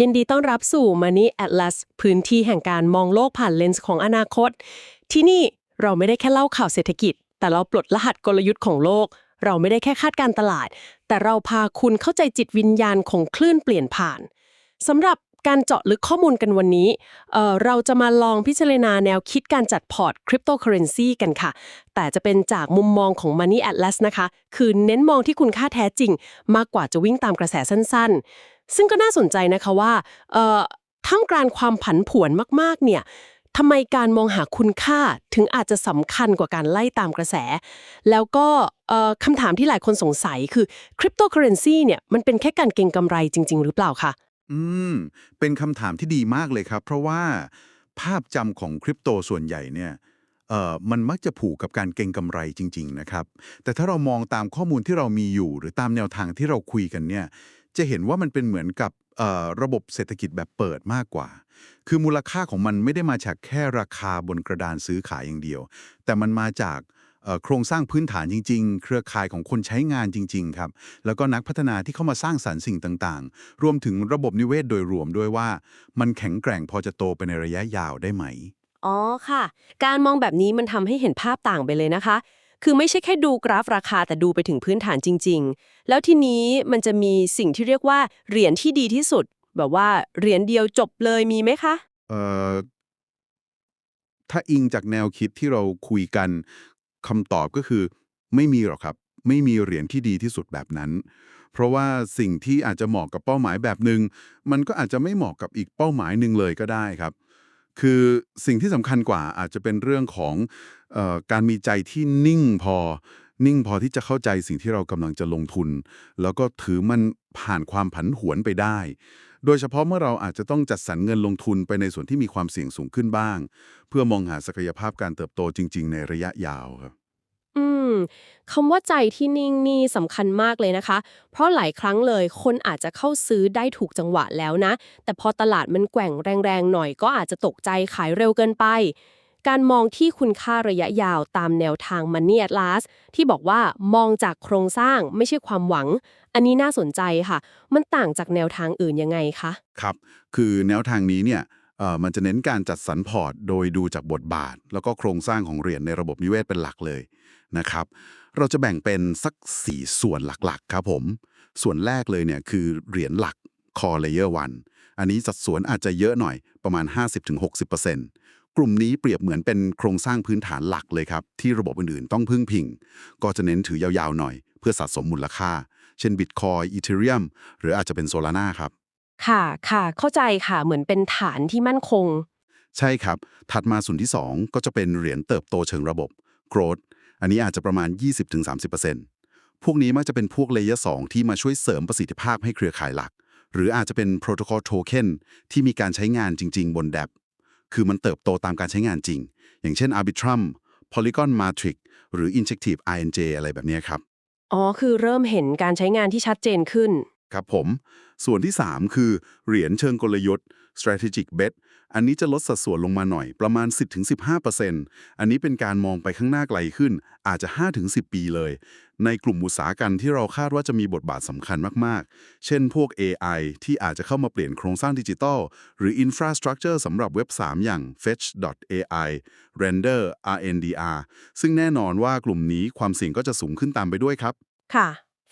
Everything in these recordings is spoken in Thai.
ยินดีต้อนรับสู่ Money Atlas พื้นที่แห่งการมองโลกผ่านเลนส์ของอนาคต ที่นี่เราไม่ได้แค่เล่าข่าวเศรษฐกิจ แต่เราปลดรหัสกลยุทธ์ของโลก เราไม่ได้แค่คาดการตลาด แต่เราพาคุณเข้าใจจิตวิญญาณของคลื่นเปลี่ยนผ่านสำหรับการเจาะลึกข้อมูลกันวันนี้เเราจะมาลองพิจารณาแนวคิดการจัดพอร์ตคริปโตเคอเรนซีกันค่ะ แต่จะเป็นจากมุมมองของ Money Atlas นะคะ คือเน้นมองที่คุณค่าแท้จริง มากกว่าจะวิ่งตามกระแสสั้นๆ ซึ่งก็น่าสนใจนะคะว่าเอ่อท่ามกลางความผันผวนมากๆเนี่ยทำไมการมองหาคุณค่าถึงอาจจะสำคัญกว่าการไล่ตามกระแส แล้วก็เอ่อคำถามที่หลายคนสงสัยคือคริปโตเคอเรนซีเนี่ยมันเป็นแค่การเก็งกำไรจริง ๆ หรือเปล่าคะอืม เป็นคำถามที่ดีมากเลยครับ เพราะว่าภาพจำของคริปโตส่วนใหญ่เนี่ยเอ่อมันมักจะผูกกับการเก็งกำไรจริง ๆ นะครับ แต่ถ้าเรามองตามข้อมูลที่เรามีอยู่ หรือตามแนวทางที่เราคุยกันเนี่ย จะเห็นว่ามันเป็นเหมือนกับระบบเศรษฐกิจแบบเปิดมากกว่า คือมูลค่าของมันไม่ได้มาจากแค่ราคาบนกระดานซื้อขายอย่างเดียว แต่มันมาจากโครงสร้างพื้นฐานจริง ๆ เครือข่ายของคนใช้งานจริง ๆ ครับ แล้วก็นักพัฒนาที่เข้ามาสร้างสรรค์สิ่งต่าง ๆ รวมถึงระบบนิเวศโดยรวมด้วยว่า มันแข็งแกร่งพอจะโตไปในระยะยาวได้ไหม อ๋อค่ะ การมองแบบนี้มันทำให้เห็นภาพต่างไปเลยนะคะ คือไม่ใช่แค่ดูกราฟราคาแต่ดูไปถึงพื้นฐานจริง ๆ แล้วทีนี้มันจะมีสิ่งที่เรียกว่าเหรียญที่ดีที่สุด แบบว่าเหรียญเดียวจบเลยมีไหมคะ เอ่อ ถ้าอิงจากแนวคิดที่เราคุยกันคำตอบก็คือ ไม่มีหรอกครับ ไม่มีเหรียญที่ดีที่สุดแบบนั้น เพราะว่าสิ่งที่อาจจะเหมาะกับเป้าหมายแบบหนึ่งมันก็อาจจะไม่เหมาะกับอีกเป้าหมายหนึ่งเลยก็ได้ครับ คือสิ่งที่สำคัญกว่าอาจจะเป็นเรื่องของออการมีใจที่นิ่งพอ นิ่งพอที่จะเข้าใจสิ่งที่เรากำลังจะลงทุน แล้วก็ถือมันผ่านความผันผวนไปได้ โดยเฉพาะเมื่อเราอาจจะต้องจัดสรรเงินลงทุนไปในส่วนที่มีความเสี่ยงสูงขึ้นบ้าง เพื่อมองหาศักยภาพการเติบโตจริง ๆ ในระยะยาวครับ คำว่าใจที่นิ่งนี่สำคัญมากเลยนะคะ เพราะหลายครั้งเลยคนอาจจะเข้าซื้อได้ถูกจังหวะแล้วนะ แต่พอตลาดมันแกว่งแรงๆหน่อยก็อาจจะตกใจขายเร็วเกินไป การมองที่คุณค่าระยะยาวตามแนวทาง Money Atlas ที่บอกว่ามองจากโครงสร้างไม่ใช่ความหวัง อันนี้น่าสนใจค่ะ มันต่างจากแนวทางอื่นยังไงคะครับ คือแนวทางนี้เนี่ยมันจะเน้นการจัดสรรพอร์ต โดยดูจากบทบาท แล้วก็โครงสร้างของเหรียญในระบบนิเวศเป็นหลักเลย นะครับ เราจะแบ่งเป็นสัก 4 ส่วนหลักๆ ครับผม ส่วนแรกเลยเนี่ยคือเหรียญหลัก Core Layer 1 อันนี้สัดส่วนอาจจะเยอะหน่อยประมาณ 50-60%กลุ่มนี้เปรียบเหมือนเป็นโครงสร้างพื้นฐานหลักเลยครับ ที่ระบบอื่นๆ ต้องพึ่งพิง ก็จะเน้นถือยาวๆหน่อย เพื่อสะสมมูลค่า เช่น Bitcoin Ethereum หรืออาจจะเป็น Solana ครับ ค่ะค่ะ เข้าใจค่ะเหมือนเป็นฐานที่มั่นคง ใช่ครับ ถัดมาส่วนที่ 2 ก็จะเป็นเหรียญเติบโตเชิงระบบ growth อันนี้อาจจะประมาณ 20-30%พวกนี้มักจะเป็นพวกเลเยอร์2ที่มาช่วยเสริมประสิทธิภาพให้เครือข่ายหลัก หรืออาจจะเป็นโปรโตคอลโทเค็นที่มีการใช้งานจริง ๆ บนแดบคือมันเติบโตตามการใช้งานจริง อย่างเช่น Arbitrum Polygon Matrix หรือ Injective INJ อะไรแบบนี้ครับ อ๋อ คือเริ่มเห็นการใช้งานที่ชัดเจนขึ้น ครับผม ส่วนที่ 3 คือ เหรียญเชิงกลยุทธ์ strategic bet อันนี้จะลดสัดส่วนลงมาหน่อยประมาณ 10-15%อันนี้เป็นการมองไปข้างหน้าไกลขึ้น อาจจะ 5-10 ปีเลย ในกลุ่มอุตสาหกรรมที่เราคาดว่าจะมีบทบาทสำคัญมากๆ เช่นพวก AI ที่อาจจะเข้ามาเปลี่ยนโครงสร้างดิจิทัล หรือ infrastructure สำหรับเว็บ 3 อย่าง fetch.ai render RNDR ซึ่งแน่นอนว่ากลุ่มนี้ความเสี่ยงก็จะสูงขึ้นตามไปด้วยครับ ค่ะ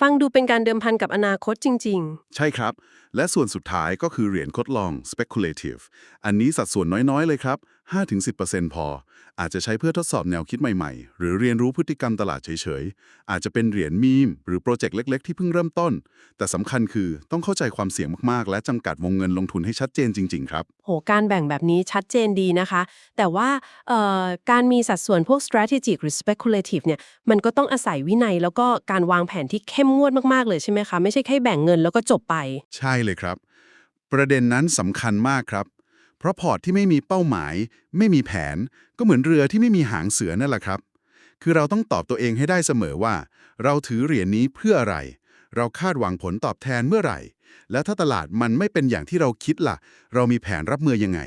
ฟังดูเป็นการเดิมพันกับอนาคตจริง ใช่ครับ และส่วนสุดท้ายก็คือเหรียญทดลอง speculative อันนี้สัดส่วนน้อย ๆ เลยครับ 5-10%พอ อาจจะใช้เพื่อทดสอบแนวคิดใหม่ๆ หรือเรียนรู้พฤติกรรมตลาดเฉยๆ อาจจะเป็นเหรียญมีม หรือโปรเจกต์เล็กๆ ที่เพิ่งเริ่มต้น แต่สำคัญคือต้องเข้าใจความเสี่ยงมากๆ และจำกัดวงเงินลงทุนให้ชัดเจนจริง ๆ ครับๆโห การแบ่งแบบนี้ชัดเจนดีนะคะ แต่ว่าเอ่อการมีสัดส่วนพวก strategic หรือ speculative เนี่ย มันก็ต้องอาศัยวินัย แล้วก็การวางแผนที่เข้มงวดมากๆ เลยใช่ไหมคะ ไม่ใช่แค่แบ่งเงินแล้วก็จบไป ใช่เลยครับ ประเด็นนั้นสำคัญมากครับ เพราะพอร์ตที่ไม่มีเป้าหมาย ไม่มีแผน ก็เหมือนเรือที่ไม่มีหางเสือนั่นแหละครับ คือเราต้องตอบตัวเองให้ได้เสมอว่า เราถือเหรียญนี้เพื่ออะไร เราคาดหวังผลตอบแทนเมื่อไหร่ แล้วถ้าตลาดมันไม่เป็นอย่างที่เราคิดล่ะ เรามีแผนรับมือยังไง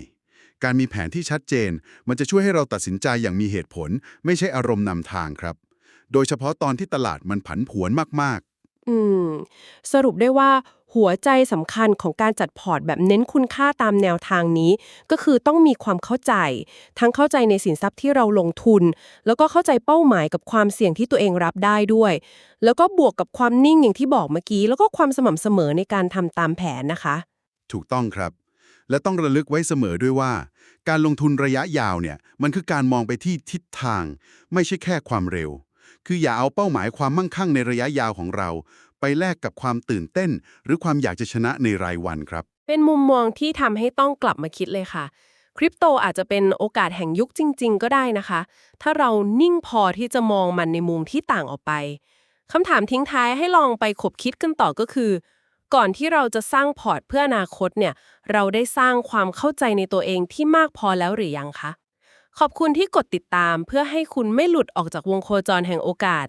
การมีแผนที่ชัดเจน มันจะช่วยให้เราตัดสินใจอย่างมีเหตุผล ไม่ใช่อารมณ์นำทางครับ โดยเฉพาะตอนที่ตลาดมันผันผวนมากๆ อืม สรุปได้ว่า หัวใจสำคัญของการจัดพอร์ตแบบเน้นคุณค่าตามแนวทางนี้ ก็คือต้องมีความเข้าใจ ทั้งเข้าใจในสินทรัพย์ที่เราลงทุน แล้วก็เข้าใจเป้าหมายกับความเสี่ยงที่ตัวเองรับได้ด้วย แล้วก็บวกกับความนิ่งอย่างที่บอกเมื่อกี้ แล้วก็ความสม่ำเสมอในการทำตามแผนนะคะ ถูกต้องครับ และต้องระลึกไว้เสมอด้วยว่า การลงทุนระยะยาวเนี่ยมันคือการมองไปที่ทิศทาง ไม่ใช่แค่ความเร็ว คืออย่าเอาเป้าหมายความมั่งคั่งในระยะยาวของเรา ไปแลกกับความตื่นเต้น หรือความอยากจะชนะในรายวันครับ เป็นมุมมองที่ทำให้ต้องกลับมาคิดเลยค่ะ คริปโตอาจจะเป็นโอกาสแห่งยุคจริง ๆ ก็ได้นะคะ ถ้าเรานิ่งพอที่จะมองมันในมุมที่ต่างออกไปคำถามทิ้งท้ายให้ลองไปขบคิดกันต่อก็คือ ก่อนที่เราจะสร้างพอร์ตเพื่ออนาคตเนี่ย เราได้สร้างความเข้าใจในตัวเองที่มากพอแล้วหรือยังคะ ขอบคุณที่กดติดตามเพื่อให้คุณไม่หลุดออกจากวงโคจรแห่งโอกาส